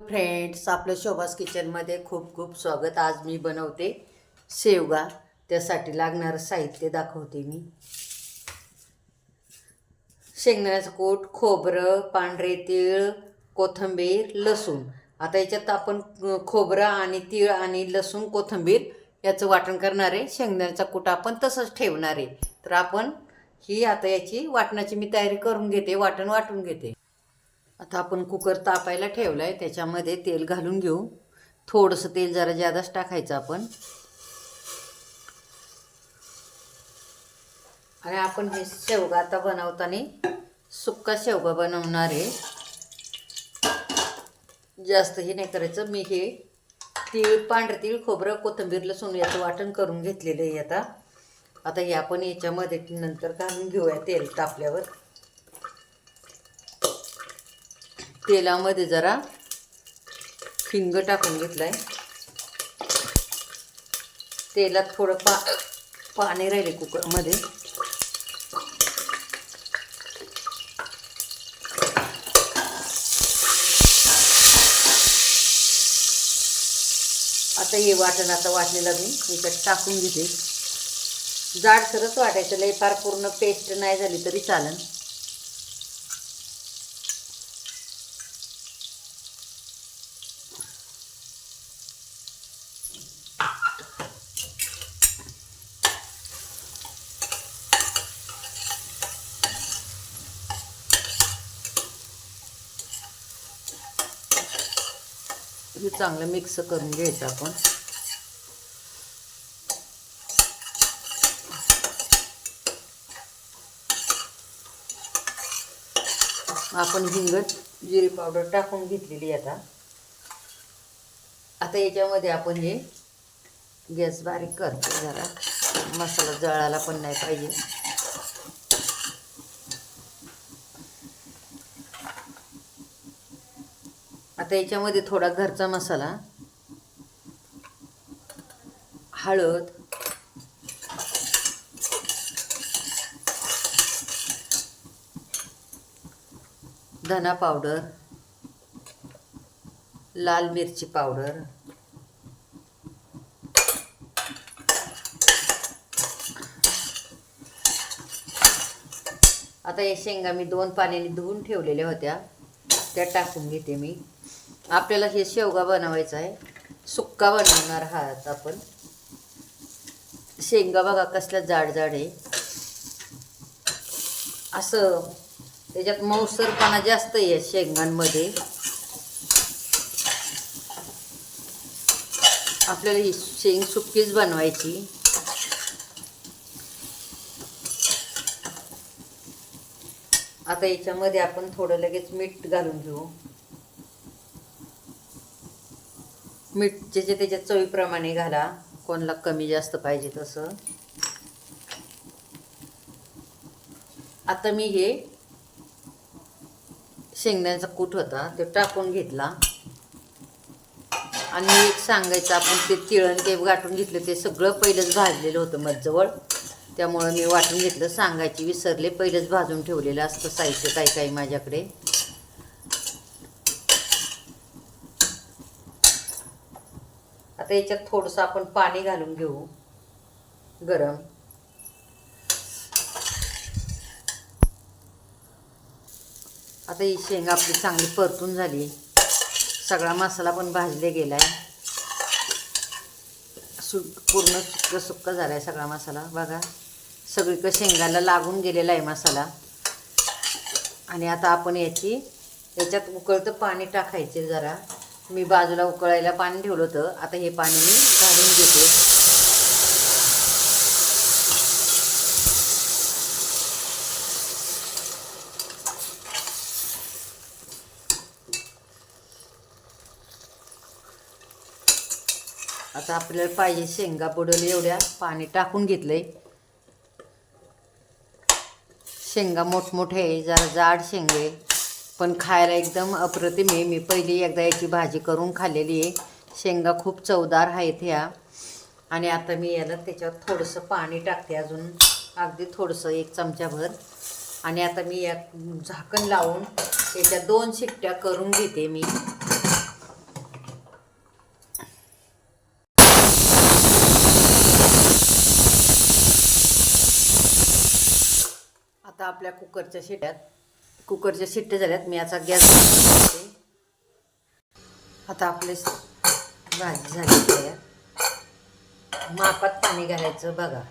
Friends आपलं शोभास किचनमध्ये खूप खूप स्वागत. आज मी बनवते शेवगा. त्यासाठी लागणारं साहित्य दाखवते मी. शेंगदाण्याचं कूट खोबरं पांढरे तीळ कोथिंबीर लसूण. आता याच्यात आपण खोबरं आणि तीळ आणि लसूण कोथिंबीर याचं वाटण करणार आहे. शेंगदाण्याचा कूट आपण तसंच ठेवणार आहे. तर आपण ही आता याची वाटणाची मी तयारी करून घेते वाटण वाटून घेते. आता आपण कुकर तापायला ठेवला आहे त्याच्यामध्ये तेल घालून घेऊ. थोडंसं तेल जरा जादाच टाकायचं आपण. आणि आपण हे शेवगा आता बनवताना सुक्का शेवगा बनवणार आहे. जास्त हे नाही करायचं मी हे तीळ पांढरे तीळ खोबरं कोथिंबीर लसूण याचं वाटण करून घेतलेलं आहे आता. आता हे आपण याच्यामध्ये नंतर घालून घेऊया तेल तापल्यावर. तेलामध्ये जरा हिंग टाकून घेतलाय. तेलात थोडं पा पाणी राहिले कुकरमध्ये. आता हे वाटण आता वाटलेलं मी याच्यात टाकून घेते. जाडसरच वाटायचं लय फार पूर्ण पेस्ट नाही झाली तरी चालेल. हे चांगलं मिक्स करून घ्यायचं आपण. आपण हिंग जिरी पावडर टाकून घेतलेली आता. आता याच्यामध्ये आपण हे गॅस बारीक करतो जरा. मसाला जळायला पण नाही पाहिजे. आता याच्यामध्ये थोडा घरचा मसाला हळद धना पावडर लाल मिरची पावडर आता या शेंगा मी दोन पाण्याने धुवून ठेवलेल्या होत्या. त्या टाकून घेते मी. आपल्याला हे शेवगा बनवायचा आहे. सुक्का बनवणार आहात आपण. शेंगा बघा कसल्या जाड जाड आहे. असं त्याच्यात मऊसरपणा जास्त आहे शेंगांमध्ये. आपल्याला ही शेंग सुक्कीच बनवायची. आता याच्यामध्ये आपण थोडं लगेच मीठ घालून घेऊ. मीठ ज्याच्या त्याच्या चवीप्रमाणे घाला. कोणाला कमी जास्त पाहिजे तसं. आता मी हे शेंगदाण्याचा कूट होता तो टाकून घेतला. आणि एक सांगायचं आपण ते तिळण ते गाठून घेतलं ते सगळं पहिलंच भाजलेलं होतं मजजवळ त्यामुळं मी वाटून घेतलं सांगायची विसरले. पहिलेच भाजून ठेवलेलं असतं साहित्य काही काही माझ्याकडे. आता याच्यात थोडंसं आपण पाणी घालून घेऊ गरम. आता ही शेंगा आपली चांगली परतून झाली. सगळा मसाला पण भाजले आहे सु पूर्ण सुक्क सुक्क झाला आहे सगळा मसाला बघा. सगळीकडे शेंगाला लागून गेलेला आहे मसाला. आणि आता आपण याची याच्यात उकळतं पाणी टाकायचे जरा. मी बाजूला उकळायला पाणी ठेवलं होतं. आता हे पाणी मी घालून घेते. आता आपल्याला पाहिजे शेंगा बुडवले एवढ्या पाणी टाकून घेतलंय. शेंगा मोठमोठे आहे जरा जाड शेंगे पण खायला एकदम अप्रतिम आहे. मी पहिली एकदा याची भाजी करून खाल्लेली आहे. शेंगा खूप चवदार आहेत ह्या. आणि आता मी याला त्याच्यावर थोडंसं पाणी टाकते अजून. अगदी थोडंसं एक चमच्याभर आणि आता मी या झाकण लावून त्याच्या दोन शिट्ट्या करून घेते मी. आपल्या कुकरच्या शिट्यात कुकरच्या शिट्ट्या झाल्यात. मी आता गॅस करते. आता आपले भाजी झाली तयार. मापात पाणी घालायचं बघा.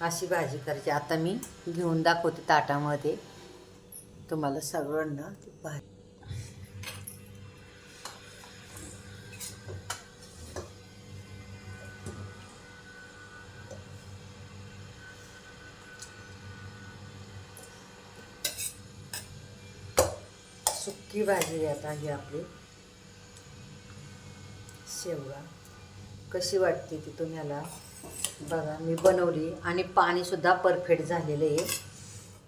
अशी भाजी करायची. आता मी घेऊन दाखवते ताटामध्ये. तुम्हाला सगळ्यांना ती भाजी सुक्की भाजी आहे आता ही आपली. शेवगा. कशी वाटते ती तुम्हाला बघा मी बनवली आणि पाणीसुद्धा परफेक्ट झालेलं आहे.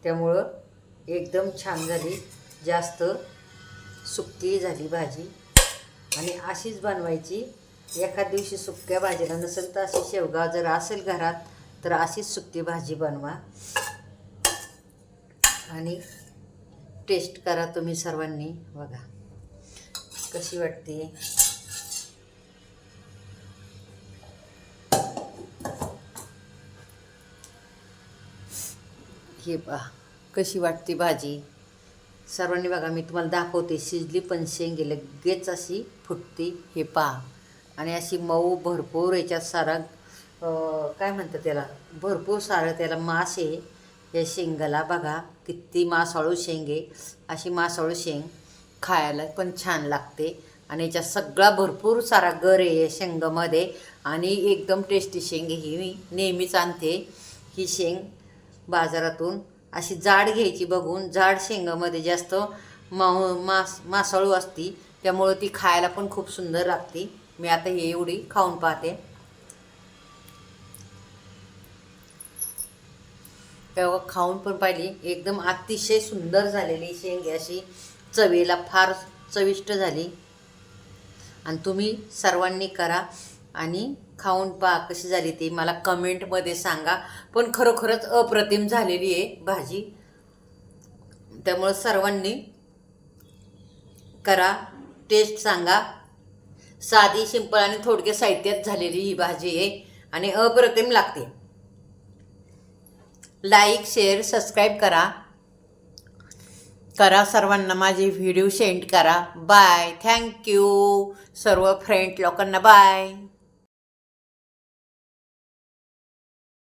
त्यामुळं एकदम छान झाली. जास्त सुक्की झाली भाजी. आणि अशीच बनवायची. एखाद दिवशी सुक्या भाजीला नसेल तर अशी शेवगा जर असेल घरात तर अशीच सुकी भाजी बनवा. आणि टेस्ट करा तुम्ही सर्वांनी. बघा. कशी वाटते? हे पहा. कशी वाटते भाजी? सर्वांनी बघा मी तुम्हाला दाखवते. शिजली पण शेंगे लगेच अशी फुटते. हे पहा. आणि अशी मऊ भरपूर याच्यात सारा काय म्हणतात त्याला? भरपूर सारं त्याला मास आहे या शेंगाला बघा किती मासाळू शेंगे. अशी मासाळू शेंग खायला पण छान लागते. आणि याच्यात सगळा भरपूर सारा गर आहे या शेंगामध्ये. आणि एकदम टेस्टी शेंग ही. मी नेहमीच आणते ही शेंग बाजारातून. अशी जाड घ्यायची बघून जाड शेंगामध्ये जास्त माऊ मास मासाळू असती त्यामुळं ती खायला पण खूप सुंदर लागते. मी आता हे एवढी खाऊन पाहते. तेव्हा खाऊन पण पाहिली. एकदम अतिशय सुंदर झालेली शेंगे अशी चवीला फार चविष्ट झाली. आणि तुम्ही सर्वांनी करा आणि खाऊन पा कशी झाली ती. मला कमेंटमध्ये सांगा. पण खरोखरच अप्रतिम झालेली आहे भाजी. त्यामुळं सर्वांनी करा टेस्ट सांगा. साधी सिंपल आणि थोडक्या साहित्यात झालेली ही भाजी आहे आणि अप्रतिम लागते. लाईक शेअर सबस्क्राईब करा. करा सर्वांना माझे व्हिडिओ सेंड करा. बाय. थँक्यू सर्व फ्रेंड लोकांना बाय.